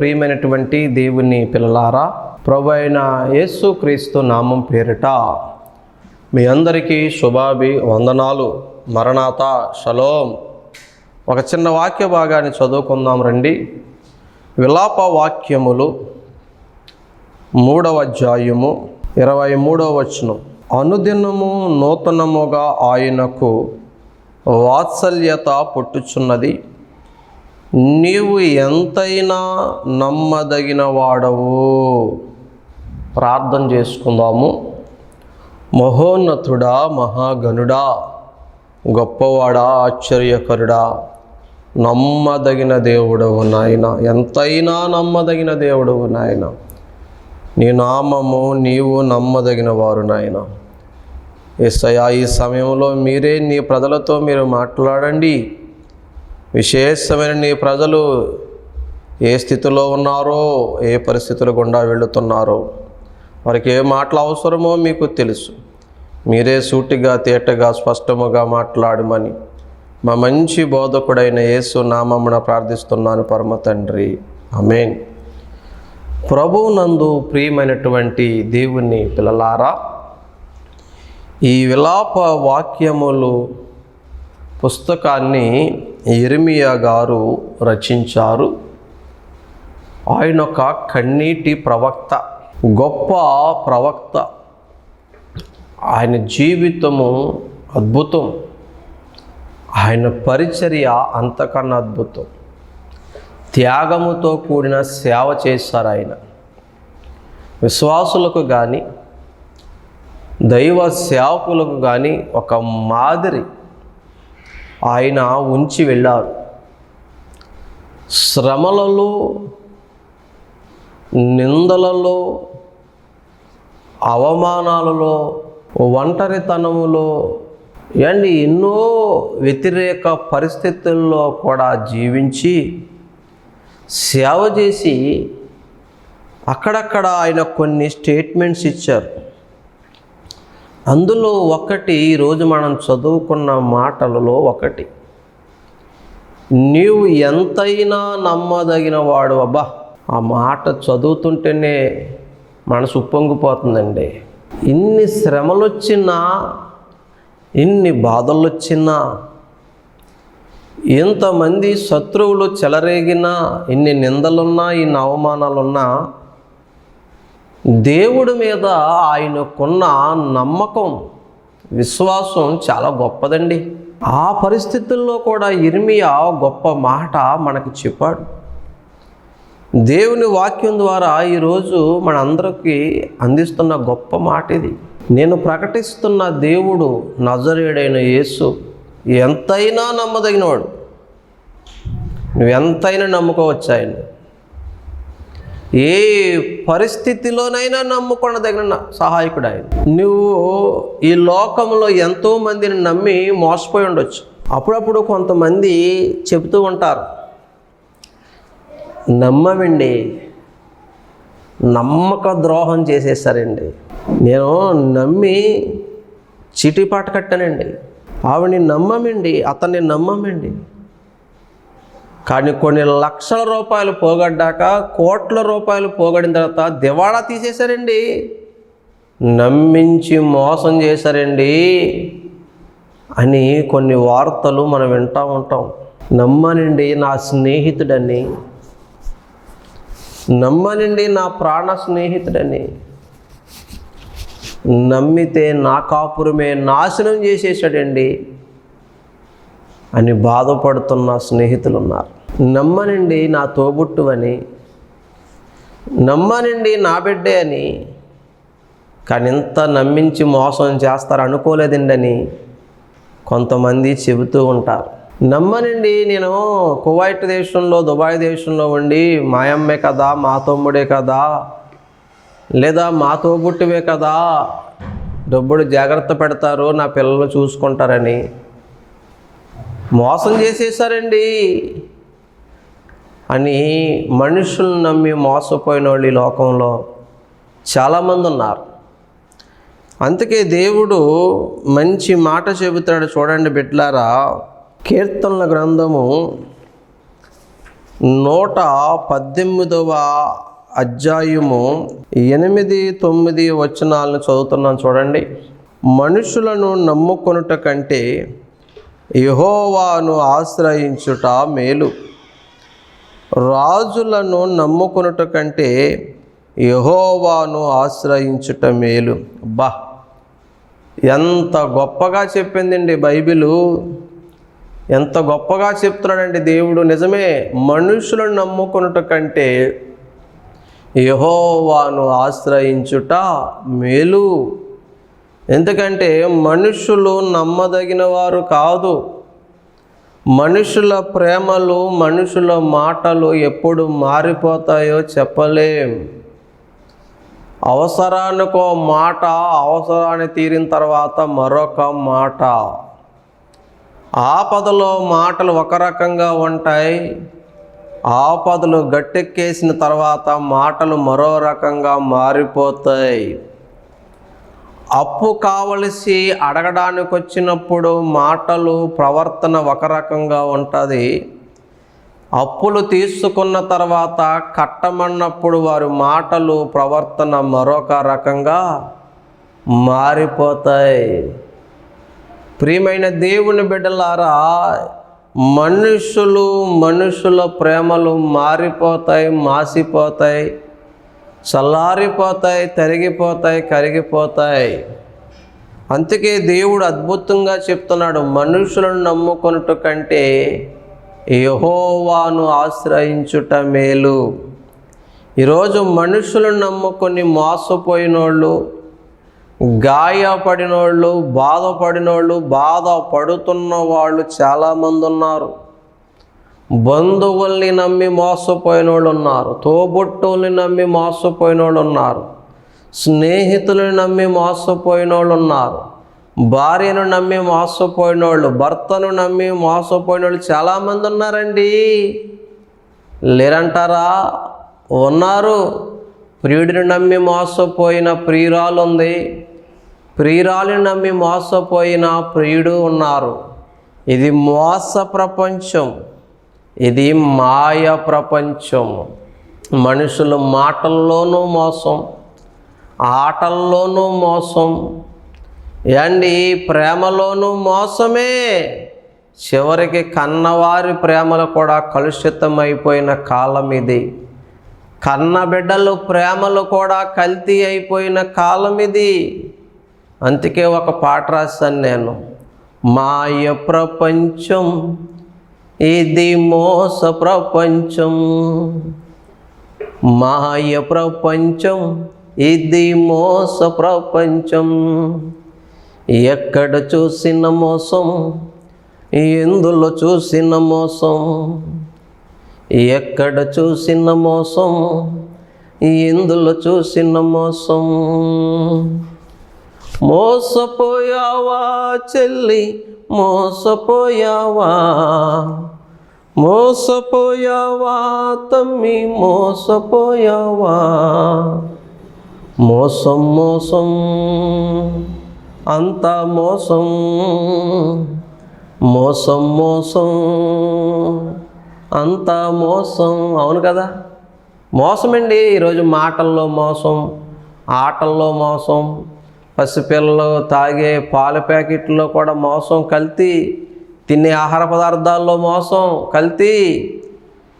ప్రియమైనటువంటి దేవుని పిల్లలారా ప్రభు అయిన యేసు క్రీస్తు నామం పేరిట మీ అందరికీ శుభాభి వందనాలు మరణాత షలోం. ఒక చిన్న వాక్య భాగాన్ని చదువుకుందాం రండి. విలాప వాక్యములు మూడవ అధ్యాయము ఇరవై మూడవ వచనం. అనుదినము నూతనముగా ఆయనకు వాత్సల్యత పుట్టుచున్నది. నీవు ఎంతైనా నమ్మదగిన వాడవు. ప్రార్థన చేసుకుందాము. మహోన్నతుడా మహాగణుడా గొప్పవాడా ఆశ్చర్యకరుడా నమ్మదగిన దేవుడవు నాయన. ఎంతైనా నమ్మదగిన దేవుడవు నాయన. నీ నామము నీవు నమ్మదగిన వారు నాయన. ఎస్ఐ ఈ సమయంలో మీరే నీ ప్రజలతో మీరు మాట్లాడండి. విశేషమైన నీ ప్రజలు ఏ స్థితిలో ఉన్నారో ఏ పరిస్థితుల గుండా వెళుతున్నారో వారికి ఏ మాటలు అవసరమో మీకు తెలుసు. మీరే సూటిగా తేటగా స్పష్టముగా మాట్లాడమని మా మంచి బోధకుడైన యేసు నామమున ప్రార్థిస్తున్నాను పరమ తండ్రి. అమేన్ ప్రభువునందు ప్రియమైనటువంటి దేవుని పిల్లలారా ఈ విలాప వాక్యములు పుస్తకాన్ని ఎరిమియా గారు రచించారు. ఆయన ఒక కన్నీటి ప్రవక్త గొప్ప ప్రవక్త. ఆయన జీవితము అద్భుతం. ఆయన పరిచర్య అంతకన్నా అద్భుతం. త్యాగముతో కూడిన సేవ చేశారు ఆయన. విశ్వాసులకు కానీ దైవ సేవకులకు కానీ ఒక మాదిరి ఆయన ఉంచి వెళ్ళారు. శ్రమలలో నిందలలో అవమానాలలో ఒంటరితనములో అండ్ ఎన్నో వ్యతిరేక పరిస్థితుల్లో కూడా జీవించి సేవ చేసి అక్కడక్కడ ఆయన కొన్ని స్టేట్మెంట్స్ ఇచ్చారు. అందులో ఒకటి ఈరోజు మనం చదువుకున్న మాటలలో ఒకటి. నీవు ఎంతైనా నమ్మదగిన వాడు అబ్బా. ఆ మాట చదువుతుంటేనే మనసు ఉప్పొంగిపోతుందండి. ఇన్ని శ్రమలు వచ్చినా ఇన్ని బాధలు వచ్చినా ఇంతమంది శత్రువులు చెలరేగినా ఇన్ని నిందలున్నా ఇన్ని అవమానాలున్నా దేవుడి మీద ఆయనకున్న నమ్మకం విశ్వాసం చాలా గొప్పదండి. ఆ పరిస్థితుల్లో కూడా ఇర్మియా గొప్ప మాట మనకి చెప్పాడు. దేవుని వాక్యం ద్వారా ఈరోజు మనందరికీ అందిస్తున్న గొప్ప మాట ఇది. నేను ప్రకటిస్తున్న దేవుడు నజరేడైన యేసు. ఎంతైనా నమ్మదగినవాడు. నువ్వు ఎంతైనా నమ్ముకోవచ్చు ఆయన ఏ పరిస్థితిలోనైనా నమ్ముకొనదగిన సహాయకుడు ఆయన నువ్వు ఈ లోకంలో ఎంతో మందిని నమ్మి మోసపోయి ఉండొచ్చు. అప్పుడప్పుడు కొంతమంది చెబుతూ ఉంటారు. నమ్మమండి నమ్మక ద్రోహం చేసేసారండి నేను నమ్మి చీటీపాట కట్టానండి. ఆవిడని నమ్మమండి అతన్ని నమ్మమండి. కానీ కొన్ని లక్షల రూపాయలు పోగొడ్డాక కోట్ల రూపాయలు పోగొడిన తర్వాత దివాళా తీసేశారండి. నమ్మించి మోసం చేశారండి అని కొన్ని వార్తలు మనం వింటూ ఉంటాం. నమ్మనండి నా స్నేహితుడని. నమ్మనండి నా ప్రాణ స్నేహితుడని. నమ్మితే నా కాపురమే నాశనం చేసేసాడండి అని బాధపడుతున్న స్నేహితులు ఉన్నారు నమ్మనండి నా తోబుట్టువని నమ్మనండి నా బిడ్డే అని. కానీ ఇంత నమ్మించి మోసం చేస్తారు అనుకోలేదండని అని కొంతమంది చెబుతూ ఉంటారు. నమ్మనండి నేను కువైట్ దేశంలో దుబాయ్ దేశంలో ఉండి మా అమ్మే కదా మా తమ్ముడే కదా లేదా మా తోబుట్టువే కదా డబ్బులు జాగ్రత్త పెడతారు నా పిల్లలు చూసుకుంటారని. మోసం చేసేసారండి. అని మనుషులను నమ్మి మోసపోయిన వాళ్ళు ఈ లోకంలో చాలామంది ఉన్నారు. అందుకే దేవుడు మంచి మాట చెబుతాడు చూడండి బిడ్లారా కీర్తనల గ్రంథము నూట పద్దెనిమిదవ అధ్యాయము ఎనిమిది తొమ్మిది వచనాలను చదువుతున్నాను చూడండి. మనుషులను నమ్ముకొనుట కంటే యహోవాను ఆశ్రయించుట మేలు. రాజులను నమ్ముకునుట కంటే యహోవాను ఆశ్రయించుట మేలు. బా! ఎంత గొప్పగా చెప్పిందండి బైబిలు. ఎంత గొప్పగా చెప్తున్నాడండి దేవుడు. నిజమే మనుషులను నమ్ముకొనుట కంటే యహోవాను ఆశ్రయించుట మేలు. ఎందుకంటే మనుషులు నమ్మదగిన వారు కాదు. మనుషుల ప్రేమలు మనుషుల మాటలు ఎప్పుడు మారిపోతాయో చెప్పలేం. అవసరానికో మాట అవసరాన్ని తీరిన తర్వాత మరొక మాట. ఆపదలో మాటలు ఒక రకంగా ఉంటాయి. ఆపదలు గట్టెక్కేసిన తర్వాత మాటలు మరో రకంగా మారిపోతాయి. అప్పు కావలసి అడగడానికి వచ్చినప్పుడు మాటలు ప్రవర్తన ఒక రకంగా ఉంటుంది. అప్పులు తీసుకున్న తర్వాత కట్టమన్నప్పుడు వారి మాటలు ప్రవర్తన మరొక రకంగా మారిపోతాయి. ప్రియమైన దేవుని బిడ్డలారా మనుషులు మనుషుల ప్రేమలు మారిపోతాయి మాసిపోతాయి. చల్లారిపోతాయి తరిగిపోతాయి కరిగిపోతాయి. అందుకే దేవుడు అద్భుతంగా చెప్తున్నాడు మనుషులను నమ్ముకొనుట కంటే యహోవాను ఆశ్రయించుట మేలు. ఈరోజు మనుషులను నమ్ముకొని మోసపోయినోళ్ళు గాయపడినోళ్ళు బాధపడినోళ్ళు బాధపడుతున్న వాళ్ళు చాలామంది ఉన్నారు బంధువుల్ని నమ్మి మోసపోయిన వాళ్ళు ఉన్నారు తోబుట్టుల్ని నమ్మి మోసపోయిన వాళ్ళు ఉన్నారు స్నేహితులను నమ్మి మోసపోయిన వాళ్ళు ఉన్నారు భార్యను నమ్మి మోసపోయిన వాళ్ళు భర్తను నమ్మి మోసపోయిన వాళ్ళు చాలామంది ఉన్నారండి. లేరంటారా? ఉన్నారు. ప్రియుడిని నమ్మి మోసపోయిన ప్రియురాలు ఉంది ప్రియురాలిని నమ్మి మోసపోయిన ప్రియుడు ఉన్నారు. ఇది మోస ప్రపంచం. ఇది మాయ ప్రపంచం మనుషులు మాటల్లోనూ మోసం ఆటల్లోనూ మోసం అండి ప్రేమలోనూ మోసమే. చివరికి కన్నవారి ప్రేమలు కూడా కలుషితమైపోయిన కాలం ఇది. కన్న బిడ్డలు ప్రేమలు కూడా కల్తీ అయిపోయిన కాలం ఇది. అందుకే ఒక పాట రాశాను నేను. మాయ ప్రపంచం ఇది మోస ప్రపంచం. మాయ ప్రపంచం. ఇది మోస ప్రపంచం. ఎక్కడ చూసిన మోసం? ఎందులో చూసిన మోసం? ఎక్కడ చూసిన మోసం? ఎందులో చూసిన మోసం? మోసపోయావా చెల్లి? మోసపోయావా? మోసపోయావా తమ్మి మోసపోయావా? మోసం మోసం అంతా మోసం మోసం మోసం అంతా మోసం. అవును కదా? మోసమండి ఈరోజు మాటల్లో మోసం ఆటల్లో మోసం పసిపిల్లలు తాగే పాల ప్యాకెట్లో కూడా మోసం కల్తీ తినే ఆహార పదార్థాల్లో మోసం కల్తీ.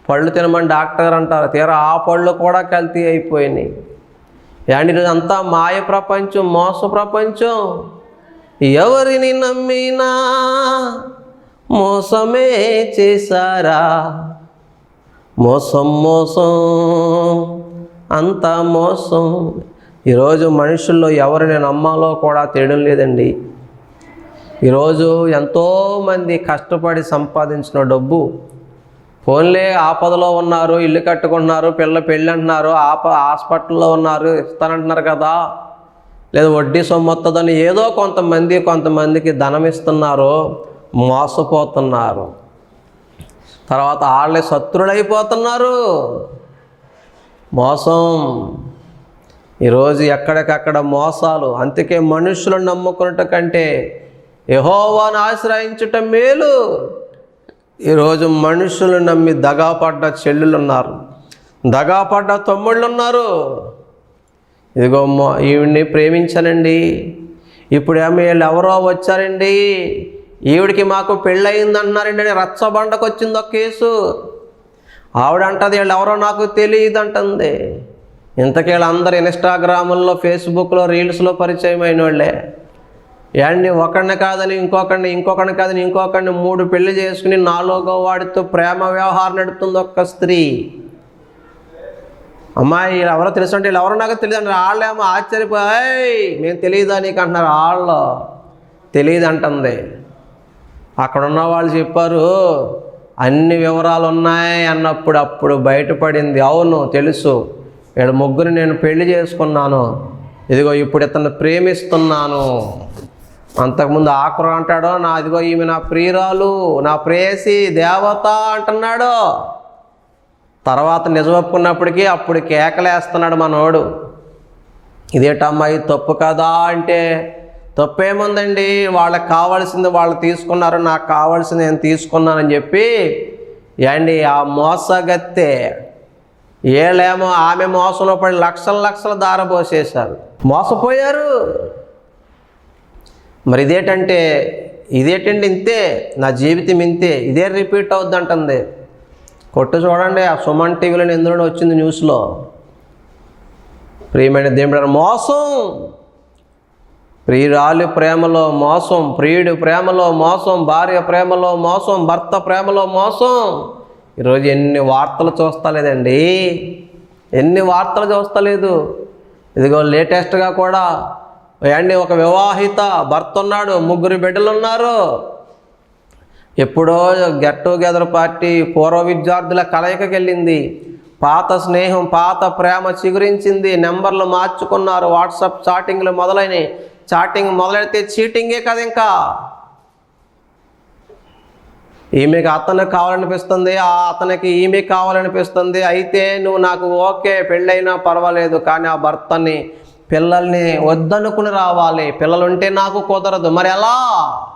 పళ్ళు తినమని డాక్టర్ అంటారు. తీరా ఆ పళ్ళు కూడా కల్తీ అయిపోయినాయి. ఏంటి ఈరోజు అంతా మాయ ప్రపంచం మోస ప్రపంచం. ఎవరిని నమ్మినా మోసమే చేశారా? మోసం మోసం అంతా మోసం. ఈరోజు మనుషుల్లో ఎవరిని నమ్మాలో కూడా తెలియడం లేదండి. ఈరోజు ఎంతోమంది కష్టపడి సంపాదించిన డబ్బు. ఫోన్లే ఆపదలో ఉన్నారు ఇల్లు కట్టుకుంటున్నారు పిల్ల పెళ్ళి అంటున్నారు ఆప హాస్పిటల్లో ఉన్నారు ఇస్తానంటున్నారు కదా. లేదా వడ్డీ సొమ్ము వస్తుందని ఏదో కొంతమంది కొంతమందికి ధనం ఇస్తున్నారు మోసపోతున్నారు. తర్వాత వాళ్ళే శత్రులైపోతున్నారు. మోసం. ఈరోజు ఎక్కడికక్కడ మోసాలు. అందుకే మనుషులను నమ్ముకున్నట్టు కంటే యహోవాను ఆశ్రయించటం మేలు. ఈరోజు మనుషులు నమ్మి దగాపడ్డ చెల్లులు ఉన్నారు దగాపడ్డ తమ్ముళ్ళు ఉన్నారు ఇదిగో మా ఈవిడ్ని ప్రేమించానండి. ఇప్పుడు ఏమో వీళ్ళు ఎవరో వచ్చారండి. ఈవిడికి మాకు పెళ్ళయింది అంటున్నారండి అని రచ్చబండకు వచ్చింది ఒక కేసు. ఆవిడ అంటది వీళ్ళు ఎవరో నాకు తెలియదు అంటుంది ఇంతకీ వీళ్ళందరూ ఇన్స్టాగ్రాముల్లో ఫేస్బుక్లో రీల్స్లో పరిచయం అయిన వాళ్ళే. ఏండి ఒకడిని కాదని ఇంకొకడిని ఇంకొకడిని కాదని ఇంకొకడిని మూడు పెళ్ళి చేసుకుని నాలుగో వాడితో ప్రేమ వ్యవహారం నడుపుతుంది ఒక్క స్త్రీ. అమ్మాయి ఎవరో తెలుసు అంటే వీళ్ళు ఎవరో నాకు తెలియదు అంటారు. వాళ్ళేమో ఆశ్చర్యపోయి మేము తెలియదా నీకు? అంటున్నారు వాళ్ళు. తెలియదు అంటుంది. అక్కడ ఉన్న వాళ్ళు చెప్పారు అన్ని వివరాలు ఉన్నాయి అన్నప్పుడు అప్పుడు బయటపడింది. అవును తెలుసు. వీళ్ళ ముగ్గురు నేను పెళ్ళి చేసుకున్నాను. ఇదిగో ఇప్పుడు ఇతను ప్రేమిస్తున్నాను. అంతకుముందు ఆకుర అంటాడో నా అదిగో ఈమె నా ప్రియురాలు నా ప్రేయసి దేవత అంటున్నాడు. తర్వాత నిజం ఒప్పుకున్నప్పటికీ అప్పుడు కేకలేస్తున్నాడు మనోడు. ఇదేటమ్మాయి తప్పు కదా అంటే తప్పేముందండి? వాళ్ళకి కావాల్సింది వాళ్ళు తీసుకున్నారు నాకు కావాల్సింది నేను తీసుకున్నానని చెప్పి అండి ఆ మోసగత్తే ఏళ్ళేమో ఆమె మోసంలో పడి లక్షల లక్షల దారబోసేశారు మోసపోయారు. మరి ఇదేటంటే ఇదేటండి ఇంతే నా జీవితం ఇంతే ఇదే రిపీట్ అవుద్ది అంటుంది కొట్టు చూడండి ఆ సుమన్ టీవీలో ఎందులో వచ్చింది న్యూస్లో. ప్రియమైన దేవుడు మోసం. ప్రియురాలి ప్రేమలో మోసం ప్రియుడి ప్రేమలో మోసం భార్య ప్రేమలో మోసం భర్త ప్రేమలో మోసం. ఈరోజు ఎన్ని వార్తలు చూస్తలేదండి. ఎన్ని వార్తలు చూస్తలేదు. ఇదిగో లేటెస్ట్గా కూడా అండి ఒక వివాహిత భర్త ఉన్నాడు ముగ్గురు బిడ్డలు ఉన్నారు. ఎప్పుడో గెట్ టుగెదర్ పార్టీ పూర్వ విద్యార్థుల కలయికకి వెళ్ళింది. పాత స్నేహం పాత ప్రేమ చిగురించింది. నెంబర్లు మార్చుకున్నారు వాట్సాప్ చాటింగ్లు మొదలైనవి చాటింగ్ మొదలెడితే చీటింగే కదా ఇంకా. ఈమెకి అతనికి కావాలనిపిస్తుంది ఆ అతనికి ఈమె కావాలనిపిస్తుంది. అయితే నువ్వు నాకు ఓకే పెళ్ళైనా పర్వాలేదు కానీ ఆ భర్తని పిల్లల్ని వద్దనుకుని రావాలి. పిల్లలుంటే నాకు కుదరదు. మరి ఎలా?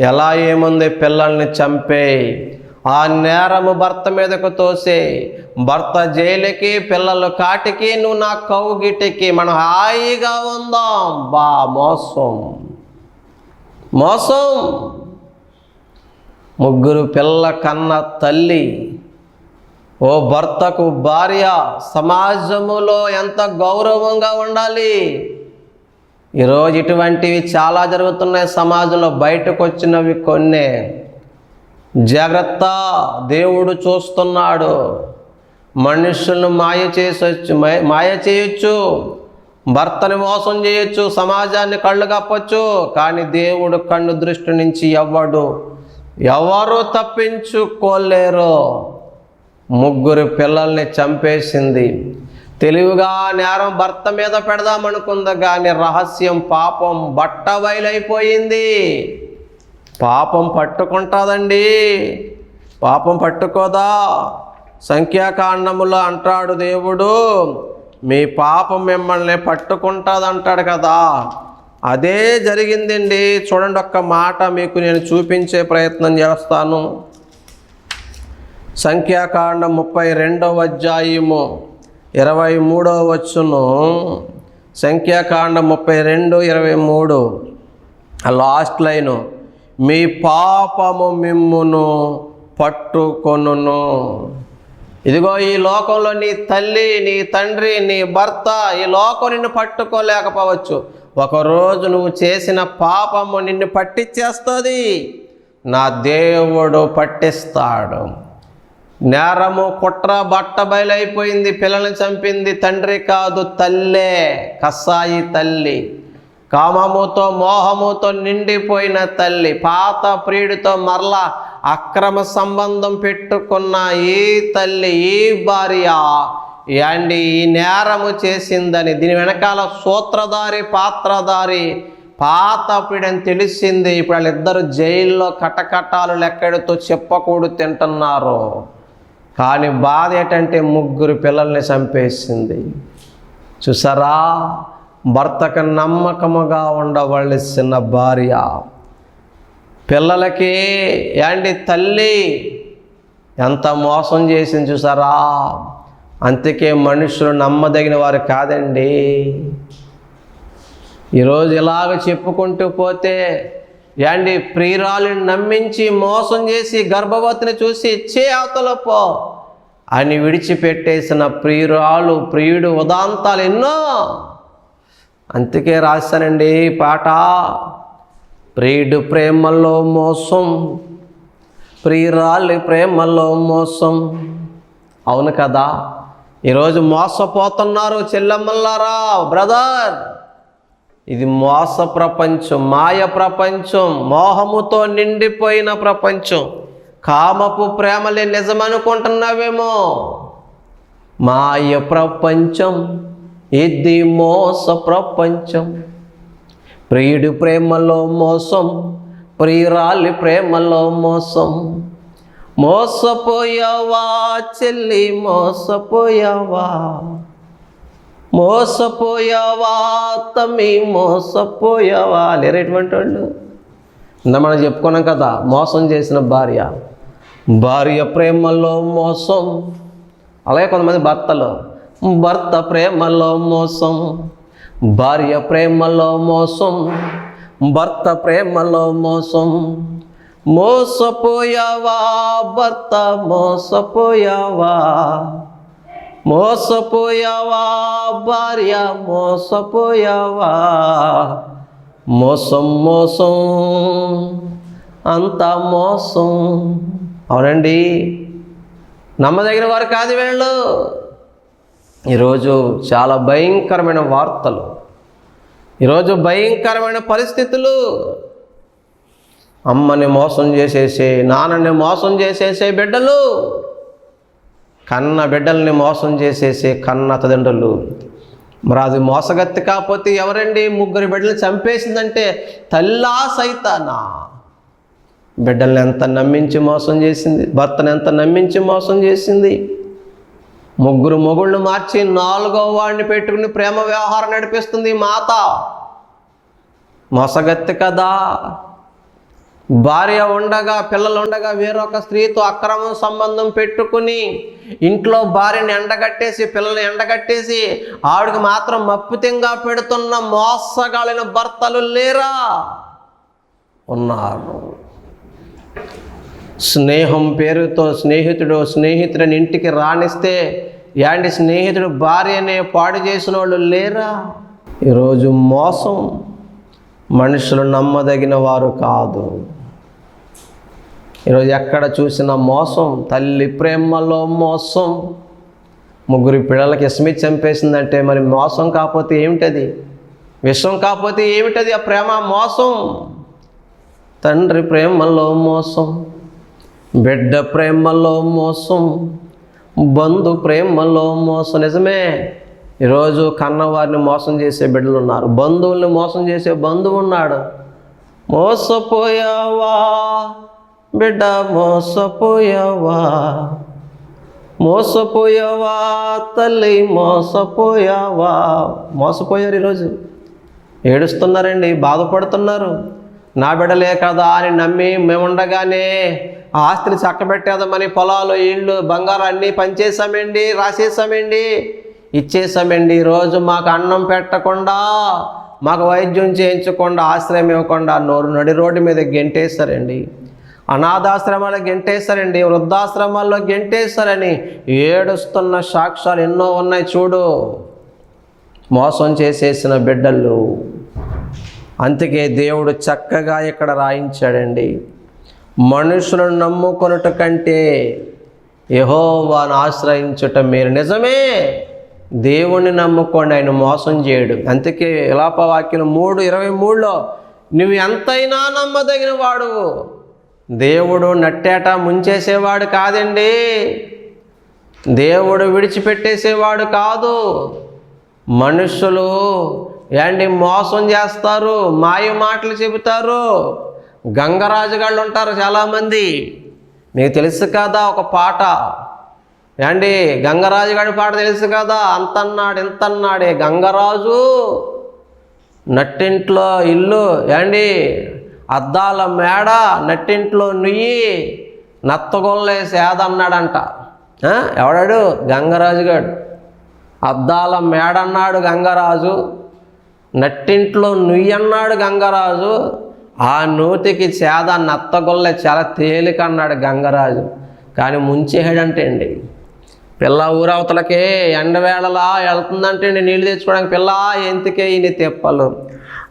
ఎలా ఏముంది పిల్లల్ని చంపే? ఆ నేరము భర్త మీదకు తోసే. భర్త జైలుకి పిల్లలు కాటికి నువ్వు నా కౌగిటికి మనం హాయిగా ఉందాం. బా మోసం. మోసం. ముగ్గురు పిల్ల కన్న తల్లి ఓ భర్తకు భార్య సమాజములో ఎంత గౌరవంగా ఉండాలి? ఈరోజు ఇటువంటివి చాలా జరుగుతున్నాయి సమాజంలో. బయటకు వచ్చినవి కొన్ని. జాగ్రత్త దేవుడు చూస్తున్నాడు. మనుషులను మాయ చేసొచ్చు మాయ- చేయొచ్చు. భర్తని మోసం చేయొచ్చు సమాజాన్ని కళ్ళు కప్పచ్చు. కానీ దేవుడు కన్ను దృష్టి నుంచి ఎవ్వడు ఎవరు తప్పించుకోలేరు. ముగ్గురు పిల్లల్ని చంపేసింది. తెలివిగా నేరం భర్త మీద పెడదామనుకుంది కానీ రహస్యం పాపం బట్ట బయలైపోయింది పాపం పట్టుకుంటుందండి. పాపం పట్టుకోదా? సంఖ్యాకాండములో అంటాడు దేవుడు. మీ పాపం మిమ్మల్ని పట్టుకుంటుంది అంటాడు కదా. అదే జరిగిందండి. చూడండి ఒక్క మాట మీకు నేను చూపించే ప్రయత్నం చేస్తాను. సంఖ్యాకాండం ముప్పై రెండవ అధ్యాయము ఇరవై మూడవ వచ్చును సంఖ్యాకాండం ముప్పై రెండు ఇరవై మూడు. లాస్ట్ లైను మీ పాపము మిమ్మును పట్టుకొనును. ఇదిగో ఈ లోకంలో నీ తల్లి నీ తండ్రి నీ భర్త ఈ లోకం నిన్ను పట్టుకోలేకపోవచ్చు. ఒకరోజు నువ్వు చేసిన పాపము నిన్ను పట్టించేస్తుంది నా దేవుడు పట్టిస్తాడు. నేరము కుట్ర బట్ట బయలైపోయింది పిల్లల్ని చంపింది తండ్రి కాదు తల్లే కసాయి తల్లి. కామముతో మోహముతో నిండిపోయిన తల్లి పాత ప్రియుడితో మరలా అక్రమ సంబంధం పెట్టుకున్న ఈ తల్లి ఈ భార్య. అండి ఈ నేరము చేసిందని దీని వెనకాల సూత్రధారి పాత్రధారి పాత పీడని తెలిసింది. ఇప్పుడు వాళ్ళిద్దరు జైల్లో కటకటాలు లెక్కడితో చెప్పకూడు తింటున్నారు. కానీ బాధ ఏంటంటే ముగ్గురు పిల్లల్ని చంపేసింది. చూసారా? భర్తకు నమ్మకముగా ఉండవలసిన భార్య. పిల్లలకి యాండి తల్లి? ఎంత మోసం చేసింది చూసారా? అందుకే మనుషులు నమ్మదగిన వారు కాదండి. ఈరోజు ఇలాగ చెప్పుకుంటూ పోతే యాండి ప్రియురాలిని నమ్మించి మోసం చేసి గర్భవతిని చూసి చే అవతల పో అని విడిచిపెట్టేసిన ప్రియురాలు ప్రియుడు ఉదాంతాలు ఎన్నో. అందుకే రాశానండి పాట. ప్రియుడు ప్రేమలో మోసం ప్రియురాలి ప్రేమలో మోసం. అవును కదా? ఈరోజు మోసపోతున్నారు చెల్లెమ్మల్లారా బ్రదర్. ఇది మోస ప్రపంచం మాయ ప్రపంచం మోహముతో నిండిపోయిన ప్రపంచం. కామపు ప్రేమలే నిజమనుకుంటున్నావేమో? మాయ ప్రపంచం ఇది మోస ప్రపంచం. ప్రియుడి ప్రేమలో మోసం ప్రియురాలి ప్రేమలో మోసం. మోసపోయావా చెల్లి మోసపోయావా? మోసపోయావా తమ్మి మోసపోయావా లేరేటువంటి వాళ్ళు. ఇంత మనం చెప్పుకున్నాం కదా మోసం చేసిన భార్య. భార్య ప్రేమలో మోసం. అలాగే కొంతమంది భర్తలు. భర్త ప్రేమలో మోసం. భార్య ప్రేమలో మోసం. భర్త ప్రేమలో మోసం. మోసపోయావా భర్త మోసపోయావా? మోసపోయావా భార్య మోసపోయావా? మోసం మోసం అంత మోసం. అవునండి. నమ్మదగిన వారు కాదు వీళ్ళు. ఈరోజు చాలా భయంకరమైన వార్తలు. ఈరోజు భయంకరమైన పరిస్థితులు. అమ్మని మోసం చేసేసే నాన్నని మోసం చేసేసే బిడ్డలు. కన్న బిడ్డల్ని మోసం చేసేసే కన్న తల్లిదండ్రులు మరి అది మోసగత్తి కాకపోతే ఎవరండి? ముగ్గురు బిడ్డలు చంపేసిందంటే తల్లా సైతానా? బిడ్డల్ని ఎంత నమ్మించి మోసం చేసింది? భర్తను ఎంత నమ్మించి మోసం చేసింది? ముగ్గురు మొగుళ్ళు మార్చి నాలుగో వాడిని పెట్టుకుని ప్రేమ వ్యవహారం నడిపిస్తుంది మాత. మోసగత్తి కదా? భార్య ఉండగా పిల్లలు ఉండగా వేరొక స్త్రీతో అక్రమం సంబంధం పెట్టుకుని ఇంట్లో భార్యని ఎండగట్టేసి పిల్లల్ని ఎండగట్టేసి ఆవిడకి మాత్రం మప్పుతింగా పెడుతున్న మోసగాలిన భర్తలు లేరా? ఉన్నారు. స్నేహం పేరుతో స్నేహితుడు స్నేహితుడిని ఇంటికి రాణిస్తే యాండి స్నేహితుడు భార్యనే పాడు చేసిన వాళ్ళు లేరా? ఈరోజు మోసం మనుషులు నమ్మదగిన వారు కాదు. ఈరోజు ఎక్కడ చూసిన మోసం తల్లి ప్రేమలో మోసం. ముగ్గురి పిల్లలకి ఇస్మి చంపేసిందంటే మరి మోసం కాకపోతే ఏమిటది? విషం కాకపోతే ఏమిటది ఆ ప్రేమ? మోసం. తండ్రి ప్రేమలో మోసం బిడ్డ ప్రేమలో మోసం బంధు ప్రేమలో మోసం. నిజమే. ఈరోజు కన్నవారిని మోసం చేసే బిడ్డలు ఉన్నారు బంధువుల్ని మోసం చేసే బంధువు ఉన్నాడు. మోసపోయావా? బిడ్డ మోసపోయావా? మోసపోయావా తల్లి? మోసపోయావా? మోసపోయారు ఈరోజు. ఏడుస్తున్నారండి బాధపడుతున్నారు. నా బిడ్డలే కదా అని నమ్మి మేముండగానే ఆ ఆస్తిని చక్కబెట్టేదామని పొలాలు ఇళ్ళు బంగారం అన్నీ పనిచేసామండి రాసేసామండి ఇచ్చేసామండి ఈరోజు మాకు అన్నం పెట్టకుండా మాకు వైద్యం చేయించకుండా ఆశ్రయం ఇవ్వకుండా నోరు నడి రోడ్డు మీద గెంటేస్తారండి అనాథాశ్రమాలకు గెంటేస్తారండి వృద్ధాశ్రమాల్లో గెంటేస్తారని ఏడుస్తున్న సాక్ష్యాలు ఎన్నో ఉన్నాయి చూడు. మోసం చేసేసిన బిడ్డలు. అందుకే దేవుడు చక్కగా ఇక్కడ రాయించాడండి. మనుషులను నమ్ముకొనుట కంటే యహోవాను ఆశ్రయించుట మీరు నిజమే దేవుణ్ణి నమ్ముకోండి ఆయన మోసం చేయడు. అందుకే ఇలాపవాక్యం మూడు ఇరవై మూడులో నువ్వు ఎంతైనా నమ్మదగిన వాడు దేవుడు నట్టేట ముంచేసేవాడు కాదండి. దేవుడు విడిచిపెట్టేసేవాడు కాదు. మనుషులు ఏండి మోసం చేస్తారు మాయ మాటలు చెబుతారు. గంగరాజు గాళ్ళు ఉంటారు చాలామంది. మీకు తెలుసు కదా ఒక పాట. ఏండి గంగరాజు గారి పాట తెలుసు కదా? అంతన్నాడు ఇంతన్నాడే గంగరాజు నట్టింట్లో ఇల్లు. ఏండి అద్దాల మేడ నట్టింట్లో నుయ్యి నత్తగొల్లే సేద అన్నాడంట ఎవడాడు? గంగరాజు గాడు. అద్దాల మేడన్నాడు గంగరాజు నట్టింట్లో నుయ్యన్నాడు గంగరాజు ఆ నూతికి చేద నత్తగొల్లె చాలా తేలిక అన్నాడు గంగరాజు. కానీ ముంచేసాడంటే అండి పిల్ల ఊరవతలకే ఎండవేళలా వెళ్తుందంటే అండి నీళ్ళు తెచ్చుకోవడానికి పిల్ల ఎంతకే ఇన్ని తిప్పలు?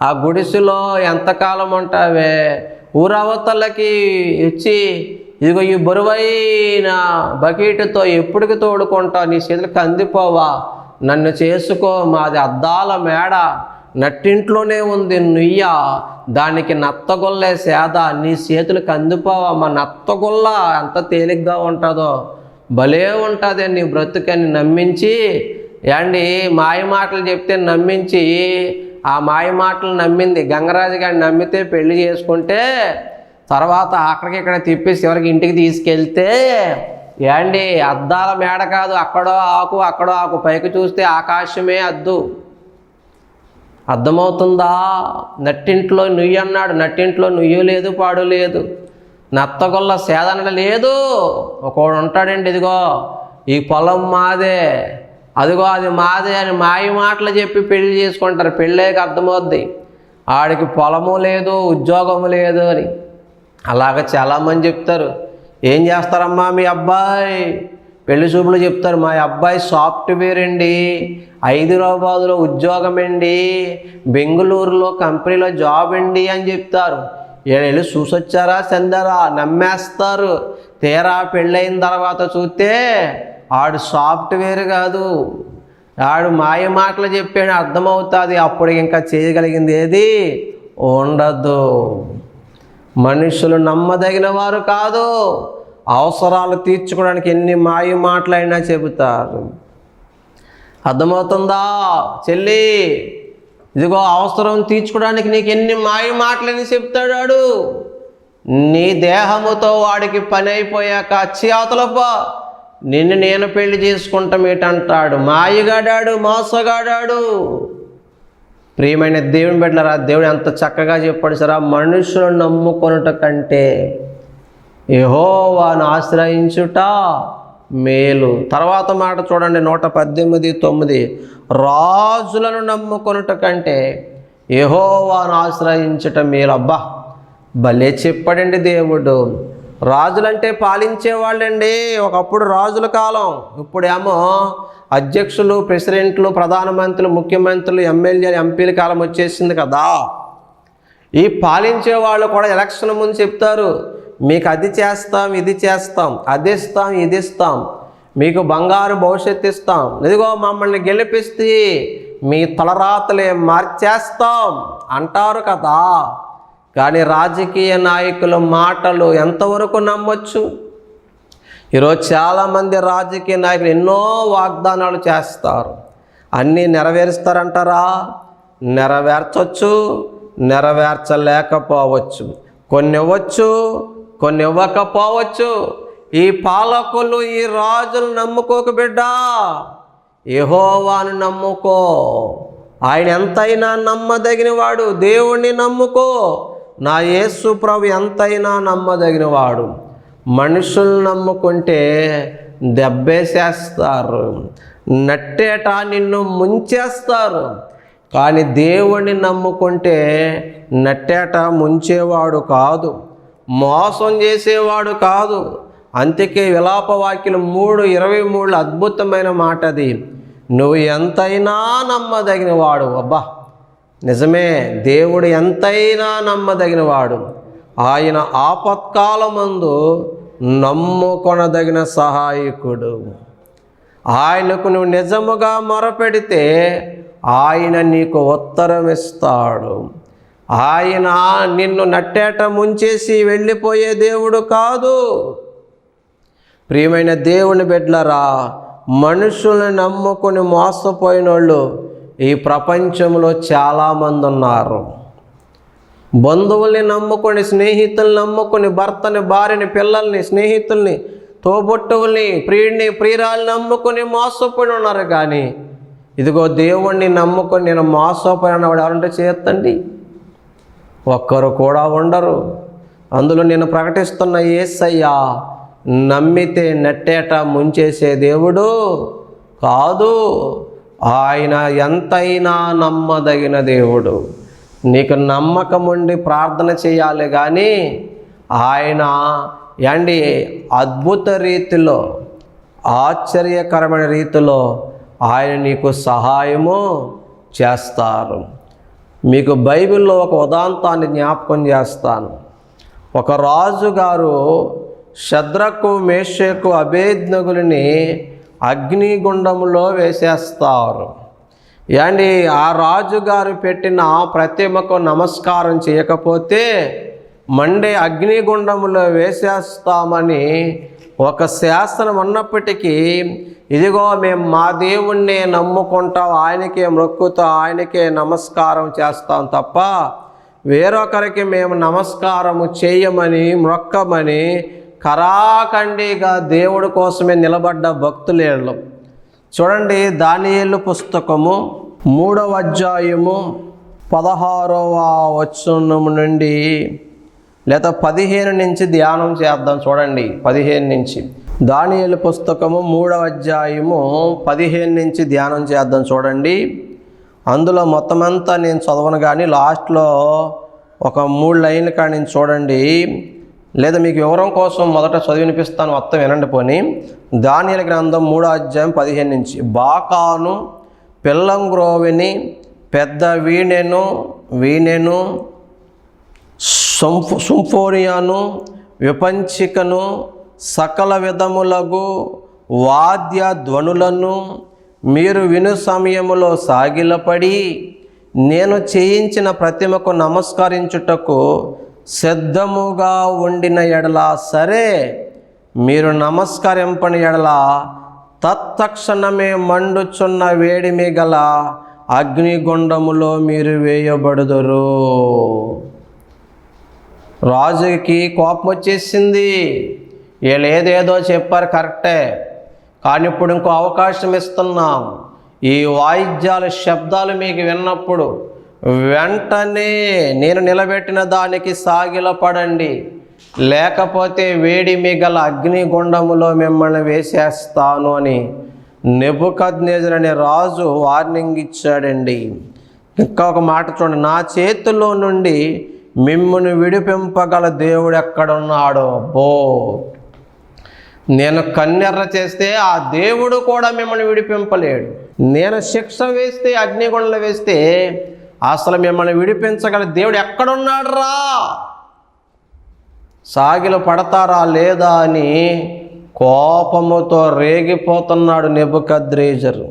ఆ గుడిసెలో ఎంతకాలం ఉంటావే? ఊరవతలకి ఇచ్చి ఇదిగో ఈ బరువైన బకెట్తో ఎప్పటికి తోడుకుంటావు నీ చేతులకు అందిపోవా? నన్ను చేసుకో మాది అద్దాల మేడ. నట్టింట్లోనే ఉంది నుయ్య. దానికి నత్తగొల్లే సేద. నీ చేతులకు అందిపోవా మా నత్తగొల్ల ఎంత తేలిగ్గా ఉంటుందో. భలే ఉంటుంది నీ బ్రతుకని నమ్మించి. యాండి మాయ మాటలు చెప్తే నమ్మించి ఆ మాయ మాటలు నమ్మింది. గంగరాజు గారిని నమ్మితే పెళ్ళి చేసుకుంటే తర్వాత అక్కడికి ఇక్కడ తిప్పేసి చివరికి ఇంటికి తీసుకెళ్తే ఏండి అద్దాల మేడ కాదు అక్కడో ఆకు అక్కడో ఆకు. పైకి చూస్తే ఆకాశమే అద్దు. అర్థమవుతుందా? నట్టింట్లో నుయ్యి అన్నాడు. నట్టింట్లో నుయ్యి లేదు పాడు లేదు. నత్తగొల్ల సేదన లేదు. ఒకడు ఉంటాడండి ఇదిగో. ఈ పొలం మాదే. అదిగో అది మాదే అని మాయ మాటలు చెప్పి పెళ్ళి చేసుకుంటారు. పెళ్ళేకి అర్థమవుద్ది. ఆడికి పొలము లేదు ఉద్యోగము లేదు అని. అలాగ చాలామంది చెప్తారు. ఏం చేస్తారమ్మా మీ అబ్బాయి? పెళ్ళి చూపులు చెప్తారు. మా అబ్బాయి సాఫ్ట్వేర్ అండి. హైదరాబాదులో ఉద్యోగం అండి. బెంగళూరులో కంపెనీలో జాబ్ అండి అని చెప్తారు. వెళ్ళి చూసొచ్చారా చందారా నమ్మేస్తారు. తీరా పెళ్ళైన తర్వాత చూస్తే ఆడు సాఫ్ట్వేర్ కాదు. ఆడు మాయ మాటలు చెప్పాడు అర్థమవుతుంది. అప్పుడు ఇంకా చేయగలిగింది ఏది? ఉండదు. మనుషులు నమ్మదగిన వారు కాదు. అవసరాలు తీర్చుకోవడానికి ఎన్ని మాయ మాటలైనా చెబుతారు. అర్థమవుతుందా? చెల్లి ఇదిగో అవసరం తీర్చుకోవడానికి నీకు ఎన్ని మాయ మాటలని చెప్తాడాడు నీ దేహముతో వాడికి పని అయిపోయాక అచ్చి అవతలపో నిన్ను నేను పెళ్ళి చేసుకుంటాం ఏటంటాడు? మాయగాడాడు మోసగాడాడు. ప్రియమైన దేవుని పెట్టారా దేవుడు ఎంత చక్కగా చెప్పాడు సరా మనుషులను నమ్ముకొనుట కంటే యహోవాను ఆశ్రయించుట మేలు. తర్వాత మాట చూడండి నూట పద్దెనిమిది తొమ్మిది. రాజులను నమ్ముకొనుట కంటే యహోవాను ఆశ్రయించుట మేలు. అబ్బా భలే చెప్పాడండి దేవుడు. రాజులంటే పాలించేవాళ్ళండి. ఒకప్పుడు రాజుల కాలం ఇప్పుడేమో అధ్యక్షులు ప్రెసిడెంట్లు ప్రధానమంత్రులు ముఖ్యమంత్రులు ఎమ్మెల్యేలు ఎంపీల కాలం వచ్చేసింది కదా. ఈ పాలించే వాళ్ళు కూడా ఎలక్షన్ ముందు చెప్తారు మీకు అది చేస్తాం ఇది చేస్తాం అది ఇస్తాం ఇది ఇస్తాం మీకు బంగారు భవిష్యత్తు ఇస్తాం. ఇదిగో మమ్మల్ని గెలిపిస్తే మీ తలరాతలే మార్చేస్తాం అంటారు కదా. కానీ రాజకీయ నాయకుల మాటలు ఎంతవరకు నమ్మొచ్చు? ఈరోజు చాలామంది రాజకీయ నాయకులు ఎన్నో వాగ్దానాలు చేస్తారు. అన్నీ నెరవేరుస్తారంటారా? నెరవేర్చవచ్చు నెరవేర్చలేకపోవచ్చు. కొన్ని ఇవ్వచ్చు కొన్ని ఇవ్వకపోవచ్చు ఈ పాలకులు ఈ రాజులు నమ్ముకోక బిడ్డా. యహోవాను నమ్ముకో. ఆయన ఎంతైనా నమ్మదగినవాడు. దేవుణ్ణి నమ్ముకో. నా యేసు ప్రభు ఎంతైనా నమ్మదగినవాడు. మనుషులు నమ్ముకుంటే దెబ్బేసేస్తారు. నట్టేట నిన్ను ముంచేస్తారు. కానీ దేవుణ్ణి నమ్ముకుంటే నట్టేట ముంచేవాడు కాదు. మోసం చేసేవాడు కాదు. అంతకే విలాపవాక్యలు మూడు ఇరవై మూడు అద్భుతమైన మాట అది నువ్వు ఎంతైనా నమ్మదగినవాడు అబ్బా. నిజమే దేవుడు ఎంతైనా నమ్మదగినవాడు. ఆయన ఆపత్కాలమందు నమ్ముకొనదగిన సహాయకుడు. ఆయనకు నువ్వు నిజముగా మొరపెడితే ఆయన నీకు ఉత్తరం ఇస్తాడు ఆయన నిన్ను నట్టేట ముంచేసి వెళ్ళిపోయే దేవుడు కాదు. ప్రియమైన దేవుని బిడ్డలరా మనుషుల్ని నమ్ముకొని మోసపోయిన వాళ్ళు ఈ ప్రపంచంలో చాలామంది ఉన్నారు బంధువుల్ని నమ్ముకొని స్నేహితుల్ని నమ్ముకొని భర్తని భార్యని పిల్లల్ని స్నేహితుల్ని తోబుట్టువుల్ని ప్రియుడిని ప్రియురాల్ని నమ్ముకొని మోసపోయి ఉన్నారు కానీ ఇదిగో దేవుణ్ణి నమ్ముకొని నేను మోసపోయిన వాడు ఎవరంటే చేస్తండి ఒక్కరు కూడా ఉండరు. అందులో నేను ప్రకటిస్తున్న ఏసయ్యా నమ్మితే నెట్టేట ముంచేసే దేవుడు కాదు. ఆయన ఎంతైనా నమ్మదగిన దేవుడు. నీకు నమ్మకం ఉండి ప్రార్థన చేయాలి కానీ ఆయన ఏండి అద్భుత రీతిలో ఆశ్చర్యకరమైన రీతిలో ఆయన నీకు సహాయము చేస్తారు. మీకు బైబిల్లో ఒక ఉదాంతాన్ని జ్ఞాపకం చేస్తాను. ఒక రాజుగారు శద్రకు మేషకు అభేజ్ఞగులని అగ్నిగుండంలో వేసేస్తారు. ఏండి ఆ రాజుగారు పెట్టిన ప్రతిమకు నమస్కారం చేయకపోతే మండే అగ్నిగుండంలో వేసేస్తామని ఒక శాసనం ఉన్నప్పటికీ ఇదిగో మేము మా దేవుణ్ణే నమ్ముకుంటాం ఆయనకే మొక్కుతాం ఆయనకే నమస్కారం చేస్తాం తప్ప వేరొకరికి మేము నమస్కారము చేయమని మొక్కమని కరాఖండిగా దేవుడి కోసమే నిలబడ్డ భక్తులేళ్ళు చూడండి దానియేలు పుస్తకము మూడవ అధ్యాయము పదహారవ వచనం నుండి లేదా పదిహేను నుంచి ధ్యానం చేద్దాం చూడండి పదిహేను నుంచి. దానియేలు పుస్తకము మూడవ అధ్యాయము పదిహేను నుంచి ధ్యానం చేద్దాం చూడండి. అందులో మొత్తం అంతా నేను చదవను కానీ లాస్ట్లో ఒక మూడు లైన్లు కానీ చూడండి. లేదా మీకు వివరం కోసం మొదట చదివినిపిస్తాను మొత్తం వినండి పోని. దానియల గ్రంథం మూడో అధ్యాయం పదిహేను నుంచి. బాకాను పిల్లంగ్రోవిని పెద్ద వీణెను వీణెను సంఫ్ సుంఫోనియాను విపంచికను సకల విధములగు వాద్య ధ్వనులను మీరు విను సమయములో సాగిలపడి నేను చేయించిన ప్రతిమకు నమస్కరించుటకు సిద్ధముగా ఉండిన ఎడల సరే మీరు నమస్కరింపని ఎడల తత్తక్షణమే మండుచున్న వేడిమి గల అగ్నిగుండములో మీరు వేయబడుదురు. రాజుకి కోపం వచ్చేసింది. వీళ్ళు ఏదేదో చెప్పారు కరెక్టే. కానీ ఇప్పుడు ఇంకో అవకాశం ఇస్తున్నాం. ఈ వాయిద్యాల శబ్దాలు మీకు విన్నప్పుడు వెంటనే నేను నిలబెట్టిన దానికి సాగిలపడండి. లేకపోతే వేడి మిగల అగ్నిగుండములో మిమ్మల్ని వేసేస్తాను అని నెబుకద్నేజర్ అనే రాజు వార్నింగ్ ఇచ్చాడండి. ఇంకా ఒక మాట చూడండి. నా చేతిలో నుండి మిమ్మల్ని విడిపింపగల దేవుడు ఎక్కడున్నాడో? బో. నేను కన్నెర్ర చేస్తే ఆ దేవుడు కూడా మిమ్మల్ని విడిపింపలేడు. నేను శిక్ష వేస్తే అగ్నిగుండలు వేస్తే అసలు మిమ్మల్ని విడిపించగల దేవుడు ఎక్కడున్నాడు రా సాగిలు పడతారా లేదా అని కోపముతో రేగిపోతున్నాడు నెబుకద్రేజరు